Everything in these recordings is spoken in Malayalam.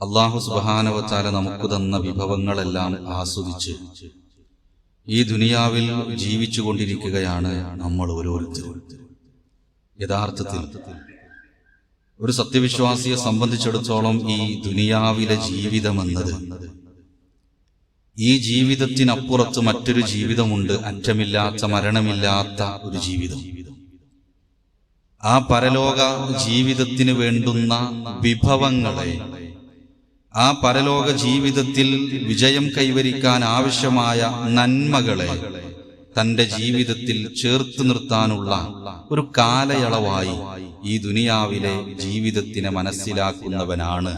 അള്ളാഹു സുബാനവച്ചാല നമുക്ക് തന്ന വിഭവങ്ങളെല്ലാം ആസ്വദിച്ച് ഈ ദുനിയാവിൽ ജീവിച്ചു കൊണ്ടിരിക്കുകയാണ് നമ്മൾ ഓരോരുത്തരും. യഥാർത്ഥത്തിൽ ഒരു സത്യവിശ്വാസിയെ സംബന്ധിച്ചിടത്തോളം ഈ ദുനിയാവിലെ ജീവിതമെന്നത് ഈ ജീവിതത്തിനപ്പുറത്ത് മറ്റൊരു ജീവിതമുണ്ട് അറ്റമില്ലാത്ത മരണമില്ലാത്ത ഒരു ജീവിതം. ആ പരലോക ജീവിതത്തിന് വേണ്ടുന്ന വിഭവങ്ങളെ ആ പരലോക ജീവിതത്തിൽ വിജയം കൈവരിക്കാൻ ആവശ്യമായ നന്മകളെ തന്റെ ജീവിതത്തിൽ ചേർത്ത് നിർത്താനുള്ള ഒരു കാലയളവായി ഈ ദുനിയാവിലെ ജീവിതത്തിനെ മനസ്സിലാക്കുന്നവനാണ്.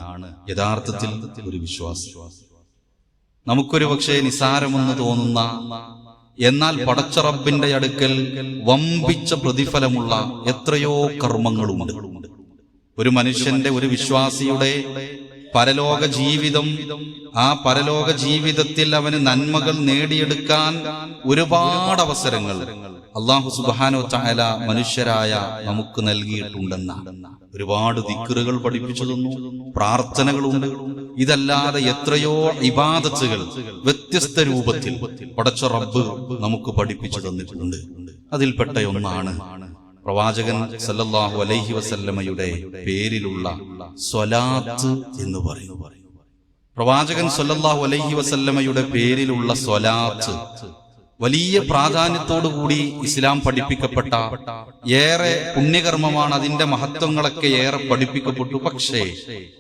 യഥാർത്ഥത്തിൽ ഒരു വിശ്വാസി. നമുക്കൊരു പക്ഷേ നിസാരമെന്ന് തോന്നുന്ന എന്നാൽ പടച്ചറബിന്റെ അടുക്കൽ വമ്പിച്ച പ്രതിഫലമുള്ള എത്രയോ കർമ്മങ്ങളുമുണ്ട്. ഒരു മനുഷ്യന്റെ ഒരു വിശ്വാസിയുടെ പരലോക ജീവിതം ആ പരലോക ജീവിതത്തിൽ അവന് നന്മകൾ നേടിയെടുക്കാൻ ഒരുപാട് അവസരങ്ങൾ അള്ളാഹു സുബാനോ ചായ മനുഷ്യരായ നമുക്ക് നൽകിയിട്ടുണ്ടെന്ന ഒരുപാട് ദിക്കറുകൾ പഠിപ്പിച്ചു തന്നു പ്രാർത്ഥനകളുണ്ട്. ഇതല്ലാതെ എത്രയോ ഇബാദത്തുകൾ വ്യത്യസ്ത രൂപത്തിൽ പടച്ച റബ്ബ് നമുക്ക് പഠിപ്പിച്ചു തന്നിട്ടുണ്ട്. അതിൽപ്പെട്ട ഒന്നാണ് പ്രവാചകൻ സല്ലല്ലാഹു അലൈഹി വസല്ലമയുടെ പേരിലുള്ള സ്വലാത്ത് എന്ന് പറയും. പ്രവാചകൻ സല്ലല്ലാഹു അലൈഹി വസല്ലമയുടെ പേരിലുള്ള സ്വലാത്ത് വലിയ പ്രാധാന്യത്തോടു കൂടി ഇസ്ലാം പഠിപ്പിക്കപ്പെട്ട ഏറെ പുണ്യകർമ്മമാണ് അതിന്റെ മഹത്വങ്ങളൊക്കെ ഏറെ പഠിപ്പിക്കപ്പെട്ടു. പക്ഷേ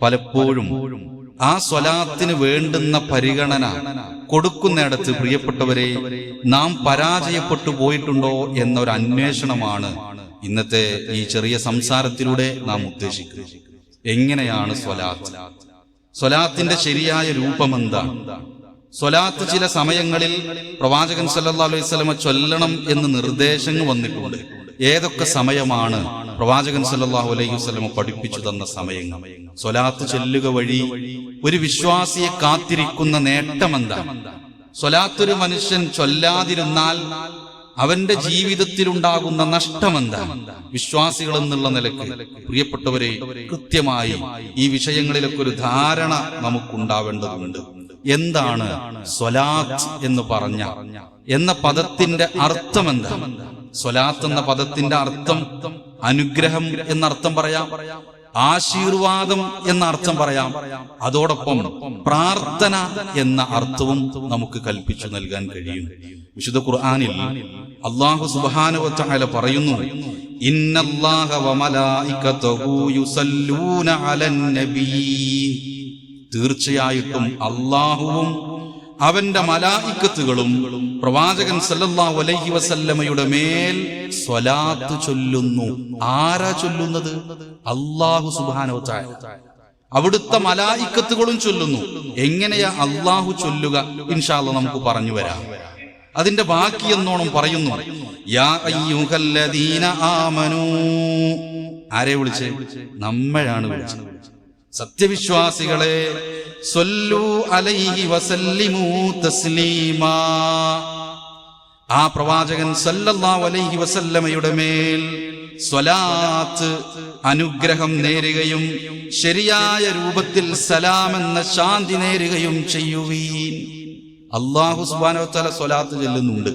പലപ്പോഴും ആ സ്വലാത്തിന് വേണ്ടുന്ന പരിഗണന കൊടുക്കുന്നിടത്ത് പ്രിയപ്പെട്ടവരെ നാം പരാജയപ്പെട്ടു പോയിട്ടുണ്ടോ എന്നൊരു അന്വേഷണമാണ് ഇന്നത്തെ ഈ ചെറിയ സംസാരത്തിലൂടെ നാം ഉദ്ദേശിക്കുന്നു. എങ്ങനെയാണ് സ്വലാത്ത്? സ്വലാത്തിന്റെ ശരിയായ രൂപം എന്താണ്? സ്വലാത്ത് ചില സമയങ്ങളിൽ പ്രവാചകൻ സല്ലല്ലാഹു അലൈഹി ചൊല്ലണം എന്ന് നിർദ്ദേശങ്ങൾ വന്നിട്ടുണ്ട്. ഏതൊക്കെ സമയമാണ് പ്രവാചകൻ സല്ലാഹു അലൈഹി വസ്ലമ പഠിപ്പിച്ചു തന്ന സമയങ്ങൾ? സ്വലാത്ത് ചൊല്ലുക വഴി ഒരു വിശ്വാസിയെ കാത്തിരിക്കുന്ന നേട്ടമെന്താ സ്വലാത്ത് ഒരു മനുഷ്യൻ ചൊല്ലാതിരുന്നാൽ അവന്റെ ജീവിതത്തിലുണ്ടാകുന്ന നഷ്ടമെന്താ വിശ്വാസികൾ എന്നുള്ള നിലയ്ക്ക്. പ്രിയപ്പെട്ടവരെ കൃത്യമായി ഈ വിഷയങ്ങളിലൊക്കെ ഒരു ധാരണ നമുക്കുണ്ടാവേണ്ടതുണ്ട്. എന്താണ് സ്വലാത്ത് എന്ന് പറഞ്ഞ? എന്ന പദത്തിന്റെ അർത്ഥം എന്താ സ്വലാത്ത് എന്ന പദത്തിന്റെ അർത്ഥം അനുഗ്രഹം എന്നർത്ഥം പറയാം. ആശീർവാദം എന്ന അർത്ഥം പറയാം. അതോടൊപ്പം പ്രാർത്ഥന എന്ന അർത്ഥവും നമുക്ക് കൽപ്പിച്ചു നൽകാൻ കഴിയും. വിശുദ്ധ ഖുർആാനിൽ അള്ളാഹു സുബ്ഹാനഹു പറയുന്നു തീർച്ചയായിട്ടും അള്ളാഹുവും അവന്റെ മലായിക്കത്തുകളും പ്രവാചകൻ സല്ലല്ലാഹു അലൈഹി വസല്ലമയുടെ മേൽ സ്വലാത്ത് ചൊല്ലുന്നു. ആരാ ചൊല്ലുന്നത്? അള്ളാഹു തആല. അവിടുത്തെ മലായിക്കത്തുകളും ചൊല്ലുന്നു. എങ്ങനെയാ അള്ളാഹു ചൊല്ലുക? ഇൻഷാല്ല നമുക്ക് പറഞ്ഞു വരാം. അതിന്റെ ബാക്കി എന്നോണം പറയുന്നു. ആരെ വിളിച്ച്? നമ്മളാണ് വിളിച്ചത്. സത്യവിശ്വാസികളെ അലൈഹി വസല്ലിമു തസ്ലീമാ. ആ പ്രവാചകൻ അലൈഹി വസല്ലമയുടെ മേൽ സ്വലാത്ത് അനുഗ്രഹം നേരുകയും ശരിയായ രൂപത്തിൽ സലാം എന്ന ശാന്തി നേരുകയും ചെയ്യുവീൻ. അള്ളാഹു സുബാനോ തല സ്വലാത്ത് ചൊല്ലുന്നുണ്ട്.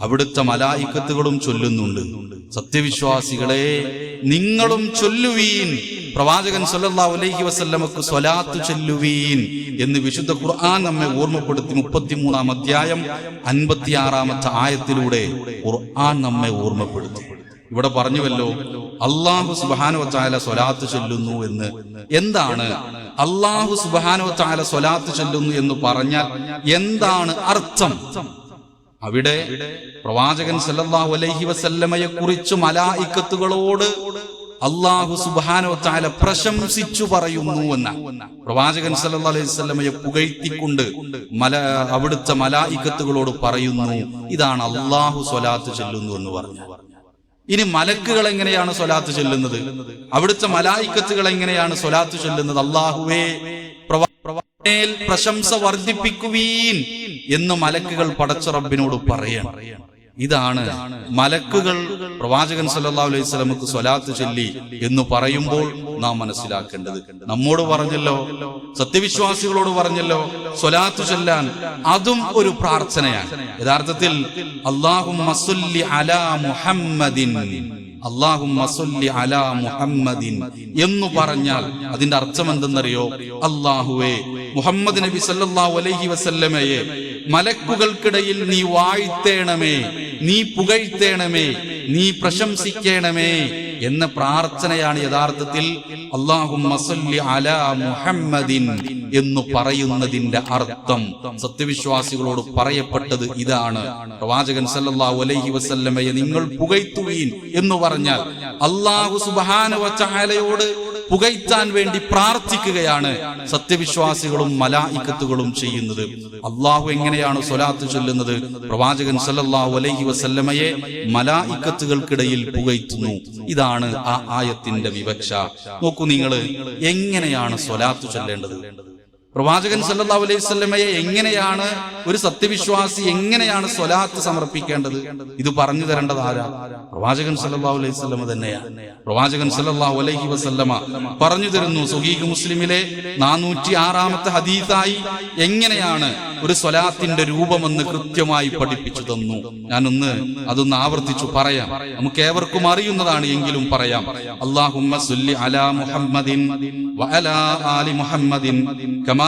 അവിടുത്തെ മലായിക്കത്തുകളും ചൊല്ലുന്നുണ്ട്. സത്യവിശ്വാസികളെ നിങ്ങളും ചൊല്ലുവീൻ. പ്രവാചകൻ സല്ലല്ലാഹു അലൈഹി വസല്ലമക്ക് സ്വലാത്ത് ചൊല്ലുവീൻ എന്ന് വിശുദ്ധ ഖുർആൻ നമ്മെ ഓർമ്മപ്പെടുത്തി മുപ്പത്തിമൂന്നാം അധ്യായം അൻപത്തിയാറാമത്തെ ആയത്തിലൂടെ ഖുർആൻ നമ്മെ ഓർമ്മപ്പെടുത്തി. ഇവിടെ പറഞ്ഞുവല്ലോ അള്ളാഹു സുബാനോ വച്ചാല സ്വലാത്ത് ചൊല്ലുന്നു എന്ന്. എന്താണ് അള്ളാഹു സുബാനോ വച്ചാല സ്വലാത്ത് ചൊല്ലുന്നു എന്ന് പറഞ്ഞാൽ എന്താണ് അർത്ഥം? അവിടെ പ്രവാചകൻ സല്ലല്ലാഹു അലൈഹി വസല്ലമയെ കുറിച്ച് മലായിക്കത്തുകളോട് അള്ളാഹു സുബാനോ താല പ്രശംസിച്ചു പറയുന്നു എന്ന. പ്രവാചകൻ സല്ലല്ലാഹു അലൈഹി വസല്ലമയെ പുകഴ്ത്തിക്കൊണ്ട് മല അവിടുത്തെ മലായിക്കത്തുകളോട് പറയുന്നു ഇതാണ് അള്ളാഹു സ്വലാത്ത് ചെല്ലുന്നു എന്ന് പറഞ്ഞു. ഇനി മലക്കുകൾ എങ്ങനെയാണ് സ്വലാത്ത് ചെല്ലുന്നത്? അവിടുത്തെ മലായിക്കത്തുകൾ എങ്ങനെയാണ് സ്വലാത്ത് ചെല്ലുന്നത്? അള്ളാഹുവേ പ്രവാ- പ്രശംസ വർദ്ധിപ്പിക്കുവീൻ. എന്ന് മലക്കുകൾ പടച്ച റബ്ബിനോട് പറയണം. ഇതാണ് മലക്കുകൾ പ്രവാചകൻ സല്ലാ അലൈഹി സ്വലമുക്ക് സ്വലാത്ത് ചൊല്ലി എന്ന് പറയുമ്പോൾ നാം മനസ്സിലാക്കേണ്ടത്. നമ്മോട് പറഞ്ഞല്ലോ സത്യവിശ്വാസികളോട് പറഞ്ഞല്ലോ സ്വലാത്ത് ചൊല്ലാൻ അതും ഒരു പ്രാർത്ഥനയാണ്. യഥാർത്ഥത്തിൽ അള്ളാഹും അലാ മുഹമ്മദിൻ അള്ളാഹും അലാ മുഹമ്മദിൻ എന്ന് പറഞ്ഞാൽ അതിന്റെ അർത്ഥം എന്തെന്നറിയോ? അള്ളാഹുവേ മുഹമ്മദ് നബി സല്ലല്ലാഹു അലൈഹി വസല്ലമയെ മലക്കുകൾക്കിടയിൽ നീ വാഴ്ത്തേണമേ നീ പുകഴ്ത്തേണമേ നീ പ്രശംസിക്കണമേ എന്ന പ്രാർത്ഥനയാണ് യഥാർത്ഥത്തിൽ മുഹമ്മദിൻ എന്ന് പറയുന്നതിന്റെ അർത്ഥം. സത്യവിശ്വാസികളോട് പറയപ്പെട്ടത് ഇതാണ്. പ്രവാചകൻ സല്ലല്ലാഹു അലൈഹി വസല്ലമയെ നിങ്ങൾ പുകഴ്ത്തുകയും എന്ന് പറഞ്ഞാൽ അള്ളാഹു വ പുകഴ്ത്താൻ വേണ്ടി പ്രാർത്ഥിക്കുകയാണ് സത്യവിശ്വാസികളും മലായിക്കത്തുകളും ചെയ്യുന്നത്. അള്ളാഹു എങ്ങനെയാണ് സ്വലാത്ത് ചൊല്ലുന്നത്? പ്രവാചകൻ സല്ലല്ലാഹു അലൈഹി വസല്ലമയെ മലായിക്കത്തുകൾക്കിടയിൽ പുകയ്ത്തുന്നു. ഇതാണ് ആ ആയത്തിന്റെ വിവക്ഷ. നോക്കൂ നിങ്ങൾ എങ്ങനെയാണ് സ്വലാത്ത് ചൊല്ലേണ്ടത്? പ്രവാചകൻ സല്ലാ അലൈഹി എങ്ങനെയാണ് ഒരു സത്യവിശ്വാസി എങ്ങനെയാണ് സ്വലാത്ത് സമർപ്പിക്കേണ്ടത്? ഇത് പറഞ്ഞു തരേണ്ടത് ആരാ? പ്രവാചകൻ സല്ലാ അലൈഹി തന്നെയാണ് പ്രവാചകൻ സല്ലാ അലൈഹി വസല്ലമ പറഞ്ഞു തരുന്നു സുഹീഖ് മുസ്ലിമിലെ നാനൂറ്റി ആറാമത്തെ ഹദീസായി എങ്ങനെയാണ് ഒരു സ്വലാത്തിന്റെ രൂപമെന്ന് കൃത്യമായി പഠിപ്പിച്ചു തന്നു. ഞാനൊന്ന് അതൊന്ന് ആവർത്തിച്ചു പറയാം. നമുക്ക് ഏവർക്കും അറിയുന്നതാണ് എങ്കിലും പറയാം. സുല്ലി അലാ മുഹമ്മദിൻ വഅലാ ആലി മുഹമ്മദിൻ കമാ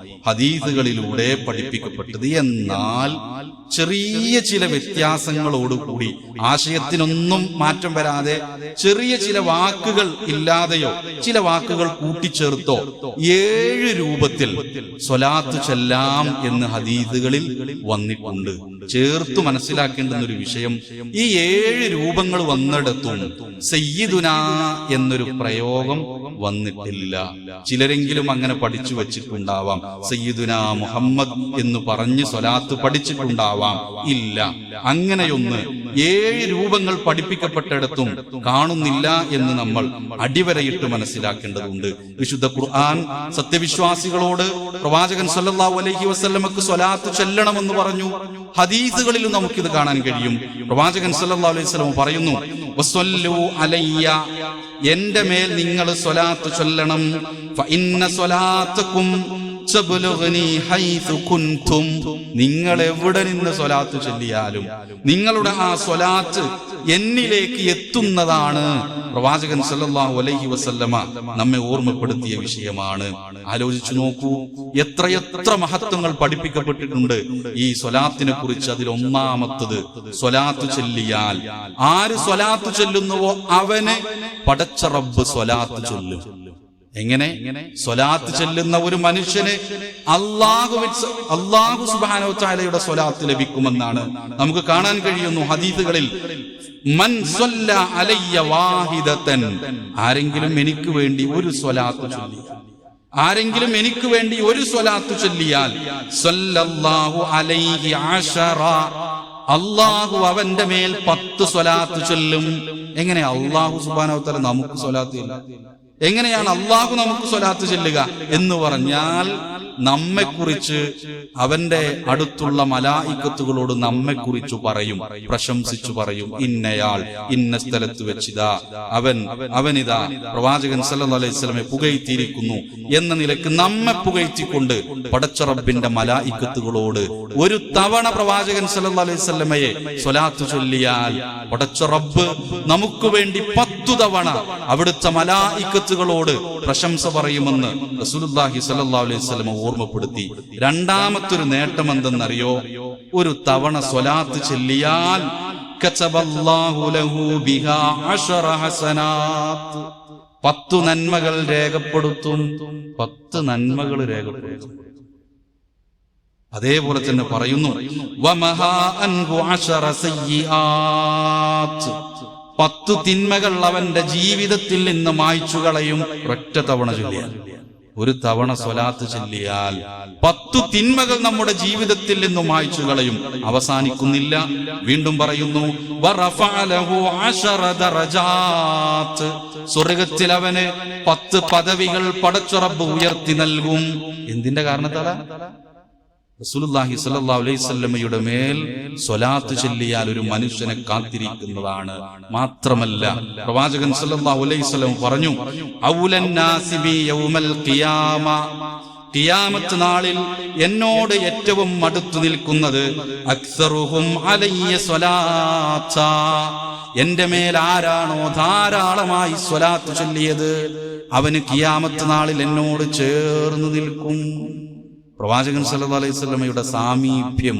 ഹദീസുകളിലൂടെ പഠിപ്പിക്കപ്പെട്ടത് എന്നാൽ ചെറിയ ചില വ്യത്യാസങ്ങളോടുകൂടി ആശയത്തിനൊന്നും മാറ്റം വരാതെ ചെറിയ ചില വാക്കുകൾ ഇല്ലാതെയോ ചില വാക്കുകൾ കൂട്ടിച്ചേർത്തോ ഏഴ് രൂപത്തിൽ സ്വലാത്ത് ചെല്ലാം എന്ന് ഹദീദുകളിൽ വന്നിട്ടുണ്ട്. ചേർത്ത് മനസ്സിലാക്കേണ്ടുന്ന ഒരു വിഷയം ഈ ഏഴ് രൂപങ്ങൾ വന്നിടത്തും സയ്യിദുന എന്നൊരു പ്രയോഗം വന്നിട്ടില്ല. ചിലരെങ്കിലും അങ്ങനെ പഠിച്ചു വെച്ചിട്ടുണ്ടാവാം. സയ്യിദുന മുഹമ്മദ് എന്ന് പറഞ്ഞ് സ്വലാത്ത് പഠിച്ചിട്ടുണ്ടാവാം. ഇല്ല. അങ്ങനെയൊന്ന് ഏഴ് രൂപങ്ങൾ പഠിപ്പിക്കപ്പെട്ടിടത്തും കാണുന്നില്ല എന്ന് നമ്മൾ അടിവരയിട്ട് മനസ്സിലാക്കേണ്ടതുണ്ട്. വിശുദ്ധ ഖുർആൻ സത്യവിശ്വാസികളോട് പ്രവാചകൻ സല്ലല്ലാഹു അലൈഹി വസല്ലമക്ക് സ്വലാത്ത് ചെല്ലണമെന്ന് പറഞ്ഞു. ഹദീസുകളിലും നമുക്കിത് കാണാൻ കഴിയും. പ്രവാചകൻ സല്ലല്ലാഹു അലൈഹി വസല്ലം പറയുന്നു അലയ്യ എന്റെ മേൽ നിങ്ങൾ സ്വലാത്ത് ചൊല്ലണം. നിങ്ങൾ എവിടെ നിന്ന് സ്വലാത്ത് ചൊല്ലിയാലും നിങ്ങളുടെ ആ സ്വലാത്ത് എന്നിലേക്ക് എത്തുന്നതാണ് പ്രവാചകൻ സല്ലല്ലാഹു അലൈഹി വസല്ലമ നമ്മെ ഓർമ്മപ്പെടുത്തിയ വിഷയമാണ്. ആലോചിച്ചു നോക്കൂ എത്രയെത്ര മഹത്വങ്ങൾ പഠിപ്പിക്കപ്പെട്ടിട്ടുണ്ട്. ഈ സ്വലാത്തിനെ കുറിച്ച് അതിൽ ഒന്നാമത്തത് സ്വലാത്ത് ചൊല്ലിയാൽ. ആര് സ്വലാത്ത് ചൊല്ലുന്നുവോ അവനെ പടച്ച റബ്ബ് സ്വലാത്ത് ചൊല്ലും. എങ്ങനെ? സ്വലാത്ത് ചെല്ലുന്ന ഒരു മനുഷ്യന് അള്ളാഹു അള്ളാഹു സുബാനോ ചാലയുടെ സ്വലാത്ത് ലഭിക്കുമെന്നാണ്. നമുക്ക് കാണാൻ കഴിയുന്നു ഹദീസുകളിൽ ആരെങ്കിലും എനിക്ക് വേണ്ടി ഒരു സ്വലാത്ത് ചൊല്ലി ആരെങ്കിലും എനിക്ക് വേണ്ടി ഒരു സ്വലാത്ത് ചൊല്ലിയാൽ. അള്ളാഹു അവന്റെ മേൽ പത്ത് സ്വലാത്ത് ചൊല്ലും. എങ്ങനെ? അള്ളാഹു സുബാനോ തല നമുക്ക് സ്വലാത്ത് ചൊല്ലും എങ്ങനെയാണ് അള്ളാഹു നമുക്ക് സ്വലാത്ത് ചെല്ലുക എന്ന് പറഞ്ഞാൽ നമ്മെക്കുറിച്ച് അവന്റെ അടുത്തുള്ള മലായിക്കത്തുകളോട് നമ്മെക്കുറിച്ച് പറയും പ്രശംസിച്ചു പറയും. ഇന്നയാൾ ഇന്ന സ്ഥലത്ത് വെച്ചിതാ. അവൻ അവനിതാ. പ്രവാചകൻ സല്ലു അലൈഹി പുകഴ്ത്തിയിരിക്കുന്നു എന്ന നിലയ്ക്ക് നമ്മെ പുകഴ്ത്തിക്കൊണ്ട് പടച്ചറബിന്റെ മലായിക്കത്തുകളോട് ഒരു തവണ പ്രവാചകൻ സല്ലു അലൈഹി സ്വലാത്ത് ചൊല്ലിയാൽ പടച്ചറബ് നമുക്ക് വേണ്ടി പത്തു തവണ അവിടുത്തെ മലായിക്കത്തുകളോട് പ്രശംസ പറയുമെന്ന് റസൂലുള്ളാഹി സ്വല്ലല്ലാഹു അലൈഹി വസല്ലമ ഓർമ്മപ്പെടുത്തി. രണ്ടാമത്തൊരു നേട്ടം എന്തെന്നറിയോ ഒരു തവണ സ്വലാത്ത് ചെല്ലിയാൽ പത്തു നന്മകൾ രേഖപ്പെടുത്തും പത്ത് നന്മകൾ രേഖപ്പെടുത്തും. അതേപോലെ തന്നെ പറയുന്നു. പത്തു തിന്മകൾ അവന്റെ ജീവിതത്തിൽ നിന്ന് മായ്ച്ചു കളയും ഒറ്റ തവണ ചൊല്ലിയാൽ. ഒരു തവണ സ്വലാത്ത് ചൊല്ലിയാൽ പത്തു തിന്മകൾ നമ്മുടെ ജീവിതത്തിൽ നിന്നും മായ്ച്ചു കളയും. അവസാനിക്കുന്നില്ല. വീണ്ടും പറയുന്നു. സ്വർഗത്തിൽ അവന് പത്ത് പദവികൾ പടച്ചുറപ്പ് ഉയർത്തി നൽകും. എന്തിന്റെ കാരണത്താലാ? റസൂലുള്ളാഹി സ്വല്ലല്ലാഹു അലൈഹി വസല്ലമയുടെ മേൽ സ്വലാത്ത് ചൊല്ലിയാൽ ഒരു മനുഷ്യനെ കാത്തിരിക്കുന്നതാണ്. മാത്രമല്ല പ്രവാചകൻ സ്വല്ലല്ലാഹു അലൈഹി വസല്ലം പറഞ്ഞു ഖിയാമത്ത് നാളിൽ എന്നോട് ഏറ്റവും അടുത്തു നിൽക്കുന്നത് അക്സറുഹും അലയ്യ സ്വലാത്ത. എന്റെ മേൽ ആരാണോ ധാരാളമായി സ്വലാത്ത് ചൊല്ലിയത് അവന് കിയാമത്ത് നാളിൽ എന്നോട് ചേർന്ന് നിൽക്കും. പ്രവാചകൻ സല്ലല്ലാഹു അലൈഹി വസല്ലമയുടെ സാമീപ്യം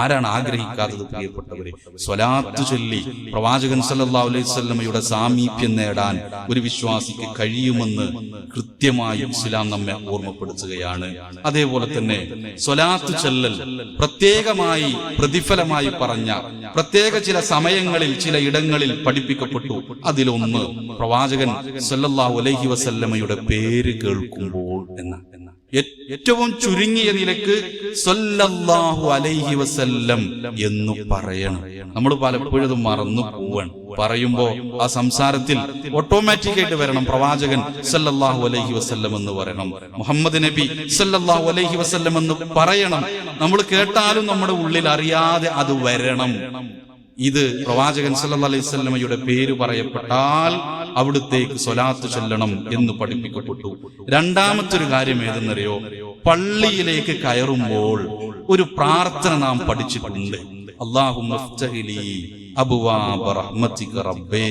ആരാണ് ആഗ്രഹിക്കാത്തത്? പ്രിയപ്പെട്ടവരെ സ്വലാത്ത് ചൊല്ലി പ്രവാചകൻ സല്ലല്ലാഹു അലൈഹി വസല്ലമയുടെ സാമീപ്യം നേടാൻ ഒരു വിശ്വാസിക്ക് കഴിയുമെന്ന് കൃത്യമായി ഇസ്ലാം നമ്മെ ഓർമ്മപ്പെടുത്തുകയാണ്. അതേപോലെ തന്നെ സ്വലാത്ത് ചൊല്ലൽ പ്രത്യേകമായി പ്രതിഫലമായി പറഞ്ഞ പ്രത്യേക ചില സമയങ്ങളിൽ ചില ഇടങ്ങളിൽ പഠിപ്പിക്കപ്പെട്ടു. അതിലൊന്ന് പ്രവാചകൻ സല്ലല്ലാഹു അലൈഹി വസല്ലമയുടെ പേര് കേൾക്കുമ്പോൾ എന്നാണ്. എന്ന ഏറ്റവും ചുരുങ്ങിയ നിലയ്ക്ക് അലൈഹി വസല്ലം എന്ന് പറയണം. നമ്മൾ പലപ്പോഴും മറന്നു പോവാണ്. പറയുമ്പോ ആ സംസാരത്തിൽ ഓട്ടോമാറ്റിക് ആയിട്ട് വരണം പ്രവാചകൻ സല്ലല്ലാഹു അലൈഹി വസല്ലം എന്ന് പറയണം. മുഹമ്മദ് നബി സല്ലല്ലാഹു അലൈഹി വസല്ലം എന്ന് പറയണം. നമ്മൾ കേട്ടാലും നമ്മുടെ ഉള്ളിൽ അറിയാതെ അത് വരണം. ഇത് പ്രവാചകൻ സല്ലല്ലാഹു അലൈഹി വസല്ലമയുടെ പേര് പറയപ്പെട്ടാൽ അവിടുത്തേക്ക് സ്വലാത്ത് ചൊല്ലണം എന്ന് പഠിപ്പിക്കപ്പെട്ടു. രണ്ടാമത്തെ ഒരു കാര്യം ഏതെന്നറിയോ? പള്ളിയിലേക്ക് കയറുമ്പോൾ ഒരു പ്രാർത്ഥന നാം പഠിച്ചിട്ടുണ്ട്. റബ്ബേ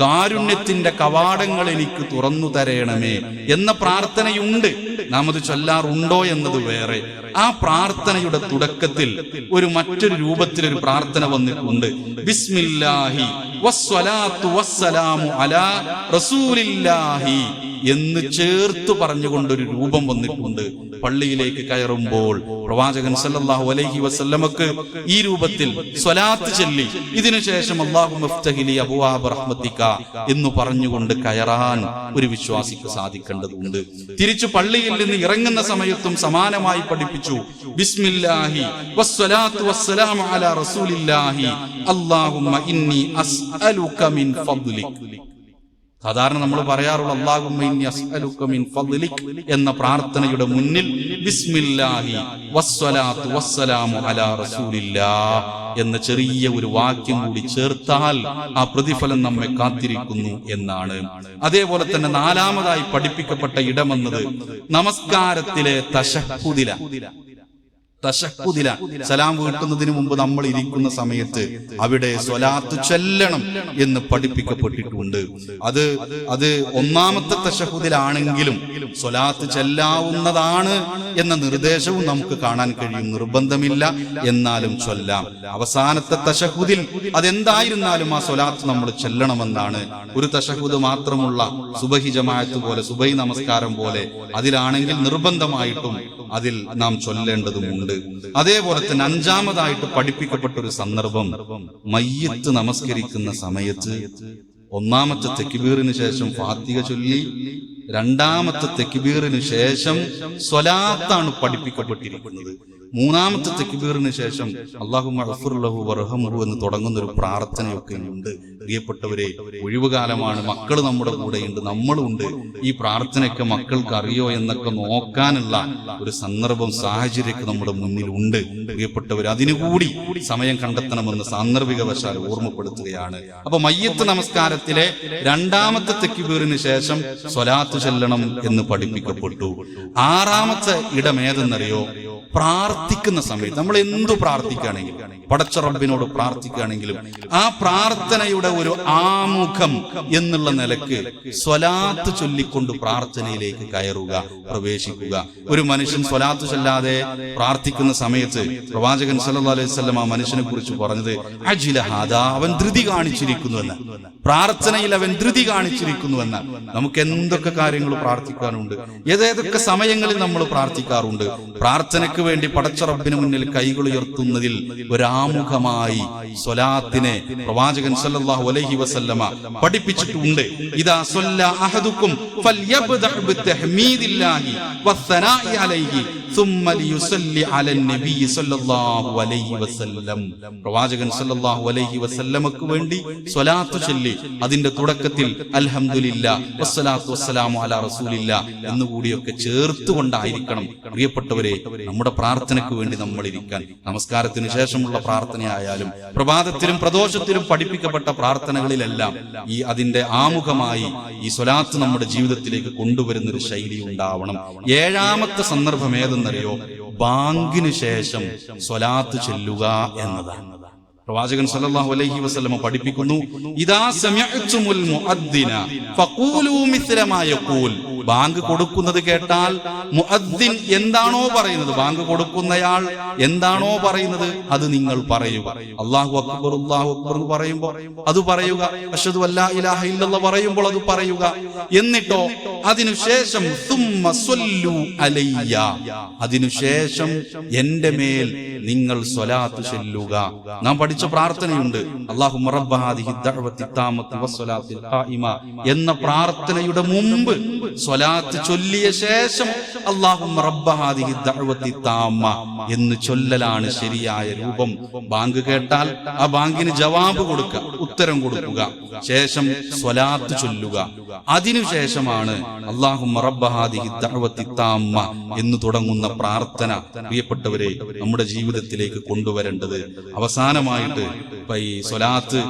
കാരുണ്യത്തിന്റെ കവാടങ്ങൾ എനിക്ക് തുറന്നു തരയണമേ എന്ന പ്രാർത്ഥനയുണ്ട്. നാം അത് ചൊല്ലാറുണ്ടോ എന്നത് വേറെ. ആ പ്രാർത്ഥനയുടെ തുടക്കത്തിൽ ഒരു മറ്റൊരു രൂപത്തിൽ ഒരു പ്രാർത്ഥന വന്നിട്ടുണ്ട്. ബിസ്മില്ലാഹി വസ്സലാത്തു വസ്സലാമു അലാ റസൂലില്ലാഹി. എന്ന് ചേർത്ത് പറഞ്ഞുകൊണ്ടൊരു രൂപം വന്നിട്ടുണ്ട്. പള്ളിയിലേക്ക് കയറുമ്പോൾ പ്രവാചകൻ സല്ലല്ലാഹു അലൈഹി വസല്ലമക്ക് ഈ രൂപത്തിൽ സ്വലാത്ത് ചൊല്ലി ഇതിനുശേഷം അള്ളാഹു മഫ്തഹിലി അബുവാബ് റഹ്മത്തിക്ക എന്ന് പറഞ്ഞുകൊണ്ട് കയറാൻ ഒരു വിശ്വാസിക്ക് സാധിക്കേണ്ടതുണ്ട്. തിരിച്ചു പള്ളിയിൽ നിന്ന് ഇറങ്ങുന്ന സമയത്തും സമാനമായി പഠിപ്പിച്ചു ബിസ്മില്ലാഹി വസ്സലാത്തു വസ്സലാമു അലാ റസൂലില്ലാഹി അല്ലാഹുമ്മ ഇന്നി അസ്അലുക മിൻ ഫദ്ലിക്. സാധാരണ നമ്മൾ പറയാറുള്ള ഫദ്ലിക് എന്ന പ്രാർത്ഥനയുടെ മുന്നിൽ ബിസ്മില്ലാഹി വസ്സലാത്തു വസ്സലാമു അലാ റസൂലില്ലാ എന്ന ചെറിയ ഒരു വാക്യം കൂടി ചേർത്താൽ ആ പ്രതിഫലം നമ്മെ കാത്തിരിക്കുന്നു എന്നാണ്. അതേപോലെ തന്നെ നാലാമതായി പഠിപ്പിക്കപ്പെട്ട ഇടമെന്നത് നമസ്കാരത്തിലെ തശഹുദില. സലാം വീട്ടുന്നതിന് മുമ്പ് നമ്മൾ ഇരിക്കുന്ന സമയത്ത് അവിടെ സ്വലാത്ത് ചെല്ലണം എന്ന് പഠിപ്പിക്കപ്പെട്ടിട്ടുണ്ട്. അത് അത് ഒന്നാമത്തെ തശഹുദിലാണെങ്കിലും സ്വലാത്ത് ചെല്ലാവുന്നതാണ് എന്ന നിർദ്ദേശവും നമുക്ക് കാണാൻ കഴിയും. നിർബന്ധമില്ല എന്നാലും ചൊല്ലാം. അവസാനത്തെ തശഹുദിൽ അതെന്തായിരുന്നാലും ആ സ്വലാത്ത് നമ്മൾ ചെല്ലണമെന്നാണ്. ഒരു തശഹുദ് മാത്രമുള്ള സുബഹി ജമാഅത്ത് പോലെ സുബഹി നമസ്കാരം പോലെ അതിലാണെങ്കിൽ നിർബന്ധമായിട്ടും അതിൽ നാം ചൊല്ലേണ്ടതുമുണ്ട്. അതേപോലെ തന്നെ അഞ്ചാമതായിട്ട് പഠിപ്പിക്കപ്പെട്ട ഒരു സന്ദർഭം മയ്യത്ത് നമസ്കരിക്കുന്ന സമയത്ത് ഒന്നാമത്തെ തെക്കിബീറിന് ശേഷം ഫാത്തിക ചൊല്ലി രണ്ടാമത്തെ തെക്കിബീറിന് ശേഷം സ്വലാത്താണ് പഠിപ്പിക്കപ്പെട്ടിരിക്കുന്നത്. മൂന്നാമത്തെ തെക്കുബീറിന് ശേഷം അള്ളാഹു വർഹമുഹു എന്ന് തുടങ്ങുന്ന ഒരു പ്രാർത്ഥനയൊക്കെ ഉണ്ട്. പ്രിയപ്പെട്ടവരെ ഒഴിവുകാലമാണ് മക്കൾ നമ്മുടെ കൂടെയുണ്ട് നമ്മളുണ്ട് ഈ പ്രാർത്ഥനയൊക്കെ മക്കൾക്ക് അറിയോ എന്നൊക്കെ നോക്കാനുള്ള ഒരു സന്ദർഭം സാഹചര്യമൊക്കെ നമ്മുടെ മുന്നിൽ ഉണ്ട് പ്രിയപ്പെട്ടവർ അതിനുകൂടി സമയം കണ്ടെത്തണമെന്ന് സാന്ദർഭികവശാൽ ഓർമ്മപ്പെടുത്തുകയാണ്. അപ്പൊ മയ്യത്ത് നമസ്കാരത്തിലെ രണ്ടാമത്തെ തെക്കുപീറിന് ശേഷം സ്വലാത്ത് ചെല്ലണം എന്ന് പഠിപ്പിക്കപ്പെട്ടു. ആറാമത്തെ ഇടമേതെന്നറിയോ പ്രാർത്ഥിക്കുന്ന സമയത്ത് നമ്മൾ എന്തു പ്രാർത്ഥിക്കുകയാണെങ്കിലും പടച്ച റബ്ബിനോട് പ്രാർത്ഥിക്കുകയാണെങ്കിലും ആ പ്രാർത്ഥനയുടെ ഒരു ആമുഖം എന്നുള്ള നിലയ്ക്ക് സ്വലാത്ത് ചൊല്ലിക്കൊണ്ട് പ്രാർത്ഥനയിലേക്ക് കയറുക പ്രവേശിക്കുക. ഒരു മനുഷ്യൻ സ്വലാത്ത് ചൊല്ലാതെ പ്രാർത്ഥിക്കുന്ന സമയത്ത് പ്രവാചകൻ സല്ലല്ലാഹു അലൈഹി വസല്ലം ആ മനുഷ്യനെ കുറിച്ച് പറഞ്ഞത് അജില ഹാദാ അവൻ ധൃതി കാണിച്ചിരിക്കുന്നുവെന്ന് പ്രാർത്ഥനയിൽ അവൻ ധൃതി കാണിച്ചിരിക്കുന്നുവെന്ന് നമുക്ക് എന്തൊക്കെ കാര്യങ്ങൾ പ്രാർത്ഥിക്കാനുണ്ട്? ഏതേതൊക്കെ സമയങ്ങളിൽ നമ്മൾ പ്രാർത്ഥിക്കാറുണ്ട്? പ്രാർത്ഥനയ്ക്ക് വേണ്ടി പടച്ച റബ്ബിന് മുന്നിൽ കൈകൾ ഉയർത്തുന്നതിൽ ഒരാമുഖമായി സ്വലാത്തിനെ പ്രവാചകൻ സല്ലല്ലാഹു അലൈഹി വസല്ലമ പഠിപ്പിച്ചിട്ടുണ്ട് ഇദാ സ്വല്ല അഹദുക്കും ഫൽയബ്ദഅ ബിത്തഹ്മീദില്ലാഹി വസ്സനാഇ അലൈഹി ثم ليصلي على النبي صلى الله عليه وسلم പ്രവാചകൻ സല്ലല്ലാഹു അലൈഹി വസല്ലമക്ക് വേണ്ടി സ്വലാത്ത് ചൊല്ലി അതിന്റെ തുടക്കത്തിൽ അൽഹംദുലില്ല വസ്സലാത്തു വസ്സലാമു അലാ റസൂലില്ല എന്നുകൂടിയൊക്കെ ചേർത്തുകൊണ്ടായിരിക്കണം പ്രിയപ്പെട്ടവരെ നമ്മുടെ പ്രാർത്ഥനയ്ക്ക് വേണ്ടി നമ്മൾ ഇരിക്കാൻ നമസ്കാരത്തിന് ശേഷമുള്ള പ്രാർത്ഥനയായാലും പ്രഭാതത്തിലും പ്രദോഷത്തിലും പഠിപ്പിക്കപ്പെട്ട പ്രാർത്ഥനകളിലെല്ലാം ഈ അതിന്റെ ആമുഖമായി ഈ സ്വലാത്ത് നമ്മുടെ ജീവിതത്തിലേക്ക് കൊണ്ടുവരുന്ന ഒരു ശൈലി ഉണ്ടാവണം. ഏഴാമത്തെ സന്ദർഭം ഏതെന്നറിയോ? ബാങ്കിന് ശേഷം സ്വലാത്ത് ചെല്ലുക എന്നതാണ്. പ്രവാചകൻ സല്ലല്ലാഹു അലൈഹി വസല്ലമ പഠിപ്പിക്കുന്നു ഇദാ സമിഅ്തുമുൽ മുഅദ്ദിന ഫഖൂലൂ മിസ്ല മാ യഖൂൽ. ബാങ്ക് കൊടുക്കുന്നത് കേട്ടാൽ മുഅദ്ദിൻ എന്താണോ പറയുന്നത് ബാങ്ക് കൊടുക്കുന്നയാൾ എന്താണോ പറയുന്നത് അത് നിങ്ങൾ പറയുക അല്ലാഹു അക്ബർ അല്ലാഹു അക്ബർ എന്ന് പറയുമ്പോൾ അത് പറയുക അഷ്ഹദു അല്ലാ ഇലാഹ ഇല്ലല്ലാഹ് പറയുമ്പോൾ അത് പറയുക. എന്നിട്ടോ അതിനുശേഷം സുമ്മ സല്ലു അലയ്യ. അതിനുശേഷം എന്റെ മേൽ നിങ്ങൾ സ്വലാത്ത് ചെല്ലുക. നാം പഠിച്ച പ്രാർത്ഥനയുണ്ട്. അല്ലാഹു എന്ന പ്രാർത്ഥനയുടെ മുമ്പ് സ്വലാത്ത് ചൊല്ലിയ ശേഷം എന്ന് ചൊല്ലലാണ് ശരിയായ രൂപം. ബാങ്ക് കേട്ടാൽ ആ ബാങ്കിന് ജവാബ് കൊടുക്കുക ഉത്തരം കൊടുക്കുക ശേഷം സ്വലാത്ത് ചൊല്ലുക. അതിനുശേഷമാണ് അള്ളാഹു എന്ന് തുടങ്ങുന്ന പ്രാർത്ഥന. പ്രിയപ്പെട്ടവരെ നമ്മുടെ ജീവിതത്തിലേക്ക് കൊണ്ടുവരേണ്ടത് അവസാനമായിട്ട് ഇപ്പൊ ഈ സ്വലാത്ത്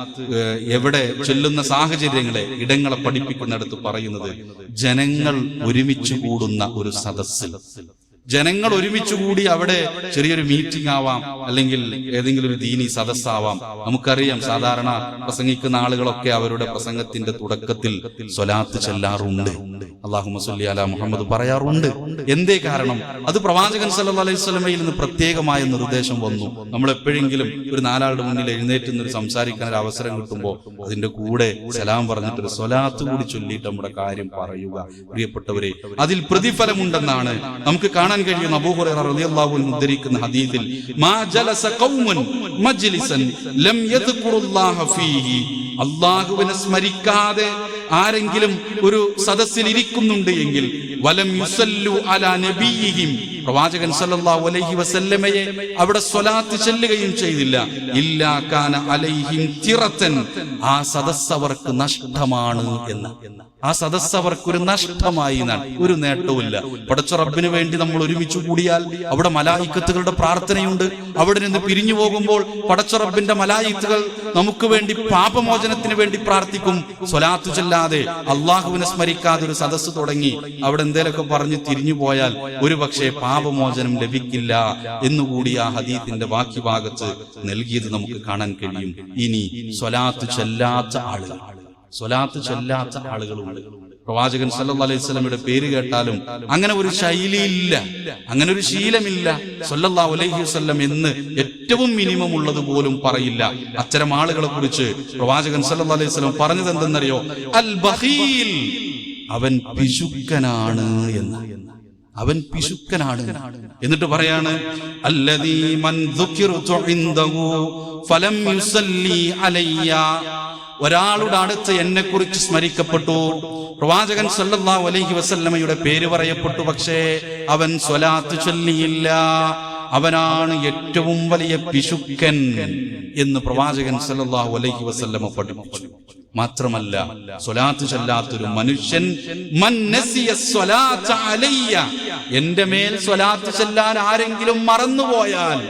എവിടെ ചെല്ലുന്ന സാഹചര്യങ്ങളെ ഇടങ്ങളെ പഠിപ്പിക്കുന്നിടത്ത് പറയുന്നത് ജനങ്ങൾ ഒരുമിച്ച് കൂടുന്ന ഒരു സദസ്സിൽ. ജനങ്ങൾ ഒരുമിച്ച് കൂടി അവിടെ ചെറിയൊരു മീറ്റിംഗ് ആവാം അല്ലെങ്കിൽ ഏതെങ്കിലും ഒരു ദീനി സദസ്സാവാം. നമുക്കറിയാം സാധാരണ പ്രസംഗിക്കുന്ന ആളുകളൊക്കെ അവരുടെ പ്രസംഗത്തിന്റെ തുടക്കത്തിൽ സ്വലാത്ത് ചെല്ലാറുണ്ട്. അള്ളാഹു അല മുഹമ്മദ് പറയാറുണ്ട്. എന്തേ കാരണം? അത് പ്രവാചകൻ സല്ല അലൈഹി സ്വലമയിൽ നിന്ന് പ്രത്യേകമായ നിർദ്ദേശം വന്നു. നമ്മൾ എപ്പോഴെങ്കിലും ഒരു നാലാളുടെ മുന്നിൽ എഴുന്നേറ്റ് നിന്ന് സംസാരിക്കാൻ ഒരു അവസരം കിട്ടുമ്പോൾ അതിന്റെ കൂടെ സലാം പറഞ്ഞിട്ട് ഒരു സ്വലാത്ത് കൂടി ചൊല്ലിയിട്ട് നമ്മുടെ കാര്യം പറയുക. പ്രിയപ്പെട്ടവരെ അതിൽ പ്രതിഫലമുണ്ടെന്നാണ് നമുക്ക് കാണാൻ കഴിയുന്ന അബൂഹുറൈറ റളിയല്ലാഹു അൻഹു ഹദീസിൽ മാ ജലസ ഖൗമുൻ മജ്ലിസൻ ലം ഫീഹി. അള്ളാഹുവിനെ സ്മരിക്കാതെ ആരെങ്കിലും ഒരു സദസ്സിൽ ഇരിക്കുന്നുണ്ട് എങ്കിൽ വലം യുസല്ലു അലാ നബിയിഹിം പ്രവാചകൻ സല്ലല്ലാഹു അലൈഹി വസല്ലമയെ അവിടെ സ്വലാത്ത് ചെല്ലുകയും ചെയ്തില്ല. ഇല്ലാ കാന അലൈഹിം തിറത്തൻ. ആ സദസ്സ് അവർക്ക് നഷ്ടമാണ് എന്ന്. ആ സദസ്സ് അവർക്കൊരു നഷ്ടമായി ഒരു നേട്ടവുമില്ല. പടച്ച റബ്ബിന് വേണ്ടി നമ്മൾ ഒരുമിച്ച് കൂടിയാൽ അവിടെ മലായിക്കത്തുകളുടെ പ്രാർത്ഥനയുണ്ട്. അവിടെ നിന്ന് പിരിഞ്ഞു പോകുമ്പോൾ പടച്ച റബ്ബിന്റെ മലായിത്തുകൾ നമുക്ക് വേണ്ടി പാപമോചനത്തിന് വേണ്ടി പ്രാർത്ഥിക്കും. സ്വലാത്തു ചെല്ലാതെ അള്ളാഹുവിനെ സ്മരിക്കാതെ ഒരു സദസ്സ് തുടങ്ങി. അവിടെ എന്തേലൊക്കെ പറഞ്ഞ് തിരിഞ്ഞു പോയാൽ ഒരു പക്ഷേ പാപമോചനം ലഭിക്കില്ല എന്നുകൂടി ആ ഹദീത്തിന്റെ ബാക്കി ഭാഗത്ത് നൽകിയത് നമുക്ക് കാണാൻ കഴിയും. ഇനി സ്വലാത്ത് ചെല്ലാത്ത ആളുകൾ സ്വലാത്ത് ചെല്ലാത്ത ആളുകളുണ്ട് പ്രവാചകൻ സല്ലു അലൈഹി സ്വലമിയുടെ പേര് കേട്ടാലും അങ്ങനെ ഒരു ശൈലിയില്ല അങ്ങനെ ഒരു ശീലമില്ല. സല്ലല്ലാഹു അലൈഹി വസല്ലം എന്ന് ഏറ്റവും മിനിമം ഉള്ളത് പോലും പറയില്ല. അത്തരം ആളുകളെ കുറിച്ച് പ്രവാചകൻ സല്ലു അലൈഹി സ്വലം പറഞ്ഞത് എന്തെന്നറിയോ അൽ ബഹീൽ അവൻ പിശുക്കനാണ് എന്ന്. അവൻ പിശുക്കനാണ്. എന്നിട്ട് പറയാണ് ഒരാളുടെ അടുത്ത് എന്നെ കുറിച്ച് സ്മരിക്കപ്പെട്ടു. പ്രവാചകൻ സല്ലല്ലാഹു അലൈഹി വസല്ലമയുടെ പേര് പറയപ്പെട്ടു പക്ഷേ അവൻ സ്വലാത്ത് ചൊല്ലിയില്ല. അവനാണ് ഏറ്റവും വലിയ പിശുക്കൻ എന്ന് പ്രവാചകൻ സല്ലല്ലാഹു അലൈഹി വസല്ലമ പഠിപ്പിച്ചു. മാത്രമല്ല സ്വലാത്ത് ചൊല്ലാത്തൊരു മനുഷ്യൻ എന്റെ മേൽ സ്വലാത്ത് ചെല്ലാൻ ആരെങ്കിലും മറന്നുപോയാൽ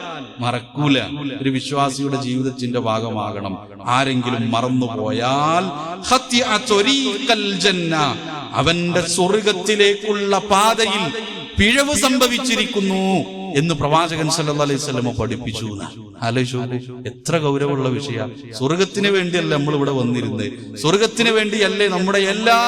മറക്കൂല ഒരു വിശ്വാസിയുടെ ജീവിതത്തിന്റെ ഭാഗമാകണം ആരെങ്കിലും മറന്നുപോയാൽ. അവന്റെ സ്വർഗത്തിലേക്കുള്ള പാതയിൽ പിഴവ് സംഭവിച്ചിരിക്കുന്നു എന്ന് പ്രവാചകൻ സല്ലല്ലാഹു അലൈഹി വസല്ലം പഠിപ്പിച്ചു എന്ന്. ആലോചിച്ചു. എത്ര ഗൗരവമുള്ള വിഷയ. സ്വർഗത്തിന് വേണ്ടിയല്ല നമ്മൾ ഇവിടെ വന്നിരുന്നത് സ്വർഗത്തിന് വേണ്ടിയല്ലേ നമ്മുടെ എല്ലാ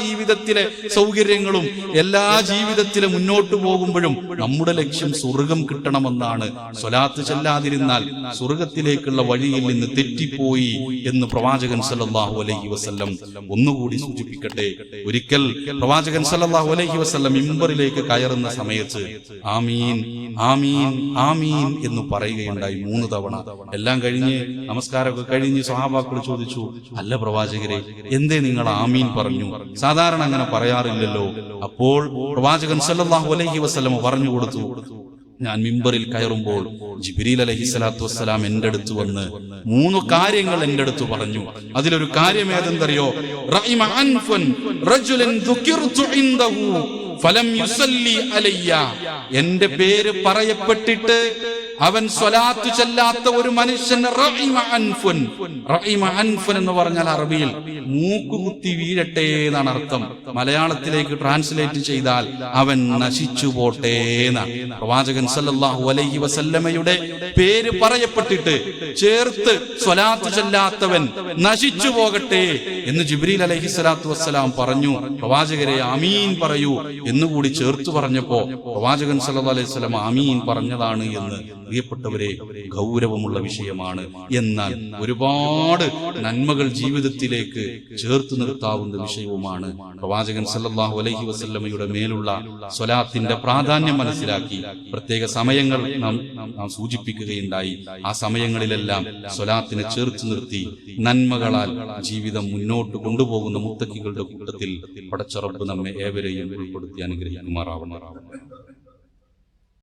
ജീവിതത്തിലെ സൗകര്യങ്ങളും എല്ലാ ജീവിതത്തിലെ മുന്നോട്ട് പോകുമ്പോഴും നമ്മുടെ ലക്ഷ്യം സ്വർഗം കിട്ടണമെന്നാണ്. സ്വലാത്ത് ചെല്ലാതിരുന്നാൽ സ്വർഗത്തിലേക്കുള്ള വഴിയിൽ നിന്ന് തെറ്റിപ്പോയി എന്ന് പ്രവാചകൻ സല്ലല്ലാഹു അലൈഹി വസ്ല്ലം ഒന്നുകൂടി സൂചിപ്പിക്കട്ടെ. ഒരിക്കൽ പ്രവാചകൻ സല്ലല്ലാഹു അലൈഹി വസ്ല്ലം മിമ്പറിലേക്ക് കയറുന്ന സമയത്ത് ആമീൻ ആമീൻ ആമീൻ എന്ന് പറയുകയുണ്ടായി. മൂന്ന് തവണ. എല്ലാം കഴിഞ്ഞ് നമസ്കാരമൊക്കെ കഴിഞ്ഞ് സ്വഹാബാക്കൾ ചോദിച്ചു അല്ല പ്രവാചകരെ എന്തേ നിങ്ങൾ ആമീൻ പറഞ്ഞു? സാധാരണ അങ്ങനെ പറയാറില്ലല്ലോ. അപ്പോൾ പ്രവാചകൻ സല്ലല്ലാഹു അലൈഹി വസല്ലം പറഞ്ഞു കൊടുത്തു ഞാൻ മിമ്പറിൽ കയറുമ്പോൾ ജിബ്രീൽ അലഹി സ്വലാത്തു വസ്സലാം എന്റെ അടുത്ത് വന്ന് മൂന്ന് കാര്യങ്ങൾ എന്റെ അടുത്ത് പറഞ്ഞു. അതിലൊരു കാര്യം ഏതെന്തറിയോ ഫലം എന്റെ പേര് പറയപ്പെട്ടിട്ട് അവൻ സ്വലാത്ത് ചെല്ലാത്ത ഒരു മനുഷ്യൻ എന്ന് പറഞ്ഞാൽ അറബിയിൽ മൂക്കുകുത്തി വീഴട്ടെ എന്നാണ് അർത്ഥം. മലയാളത്തിലേക്ക് ട്രാൻസ്ലേറ്റ് ചെയ്താൽ അവൻ നശിച്ചു പോട്ടെ എന്നാണ് പ്രവാചകൻ സല്ലല്ലാഹു അലൈഹി വസല്ലമയുടെ പേര് പറയപ്പെട്ടിട്ട് ചേർത്ത് സ്വലാത്ത് ചെല്ലാത്തവൻ നശിച്ചു പോകട്ടെ എന്ന് ജിബ്രീൽ അലൈഹി സ്വലാത്തു വസ്സലാം പറഞ്ഞു. പ്രവാചകരെ അമീൻ പറയൂ എന്നുകൂടി ചേർത്ത് പറഞ്ഞപ്പോ പ്രവാചകൻ സല്ലല്ലാഹു അലൈഹി വസല്ലം അമീൻ പറഞ്ഞതാണ് എന്ന്. പ്രിയപ്പെട്ടവരെ ഗൗരവമുള്ള വിഷയമാണ് എന്നാൽ ഒരുപാട് നന്മകൾ ജീവിതത്തിലേക്ക് ചേർത്ത് നിർത്താവുന്ന വിഷയവുമാണ് പ്രവാചകൻ സല്ലാഹു അലൈഹി വസല്ലമയുടെ മേലുള്ള സ്വലാത്തിന്റെ പ്രാധാന്യം മനസ്സിലാക്കി പ്രത്യേക സമയങ്ങൾ നാം നാം സൂചിപ്പിക്കുകയുണ്ടായി. ആ സമയങ്ങളിലെല്ലാം സ്വലാത്തിനെ ചേർത്ത് നിർത്തി നന്മകളാൽ ജീവിതം മുന്നോട്ട് കൊണ്ടുപോകുന്ന മുത്തക്കികളുടെ കൂട്ടത്തിൽ പടച്ചറപ്പ് നമ്മെ ഏവരെയും ഉൾപ്പെടുത്തി അനുഗ്രഹിക്കുമാറാവണം